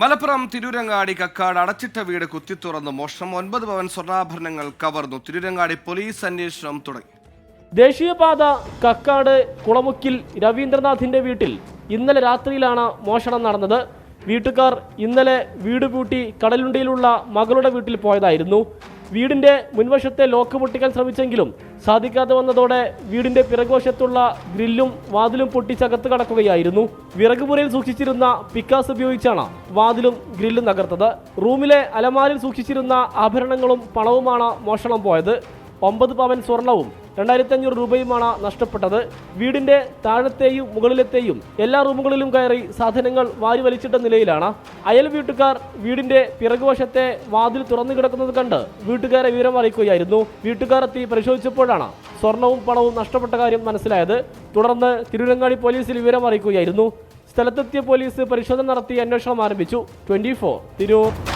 മലപ്പുറം തിരൂരങ്ങാടി കക്കാട് അടച്ചിട്ട വീട് കുത്തിത്തുറന്ന് മോഷണം. ഒൻപത് പവൻ സ്വർണാഭരണങ്ങൾ കവർന്നു. തിരൂരങ്ങാടി പോലീസ് അന്വേഷണം തുടങ്ങി. ദേശീയപാത കക്കാട് കുളമുക്കിൽ രവീന്ദ്രനാഥിന്റെ വീട്ടിൽ ഇന്നലെ രാത്രിയിലാണ് മോഷണം നടന്നത്. വീട്ടുകാർ ഇന്നലെ വീട് പൂട്ടി കടലുണ്ടിയിലുള്ള മകളുടെ വീട്ടിൽ പോയതായിരുന്നു. വീടിന്റെ മുൻവശത്തെ ലോക്ക് പൊട്ടിക്കാൻ ശ്രമിച്ചെങ്കിലും സാധിക്കാതെ വന്നതോടെ വീടിന്റെ പിറകുവശത്തുള്ള ഗ്രില്ലും വാതിലും പൊട്ടിച്ചകത്ത് കടക്കുകയായിരുന്നു. വിറകുപുരയിൽ സൂക്ഷിച്ചിരുന്ന പിക്കാസ് ഉപയോഗിച്ചാണ് വാതിലും ഗ്രില്ലും തകർത്തത്. റൂമിലെ അലമാരിൽ സൂക്ഷിച്ചിരുന്ന ആഭരണങ്ങളും പണവുമാണ് മോഷണം പോയത്. ഒമ്പത് പവൻ സ്വർണവും രണ്ടായിരത്തി അഞ്ഞൂറ് രൂപയുമാണ് നഷ്ടപ്പെട്ടത്. വീടിന്റെ താഴത്തെയും മുകളിലത്തെയും എല്ലാ റൂമുകളിലും കയറി സാധനങ്ങൾ വാരി വലിച്ചിട്ട നിലയിലാണ്. അയൽ വീട്ടുകാർ വീടിന്റെ പിറകുവശത്തെ വാതിൽ തുറന്നു കിടക്കുന്നത് കണ്ട് വീട്ടുകാരെ വിവരം അറിയിക്കുകയായിരുന്നു. വീട്ടുകാർ എത്തി പരിശോധിച്ചപ്പോഴാണ് സ്വർണവും പണവും നഷ്ടപ്പെട്ട കാര്യം മനസ്സിലായത്. തുടർന്ന് തിരുവരങ്ങാടി പോലീസിൽ വിവരം അറിയിക്കുകയായിരുന്നു. സ്ഥലത്തെത്തിയ പോലീസ് പരിശോധന നടത്തി അന്വേഷണം ആരംഭിച്ചു. Twenty four Tirur.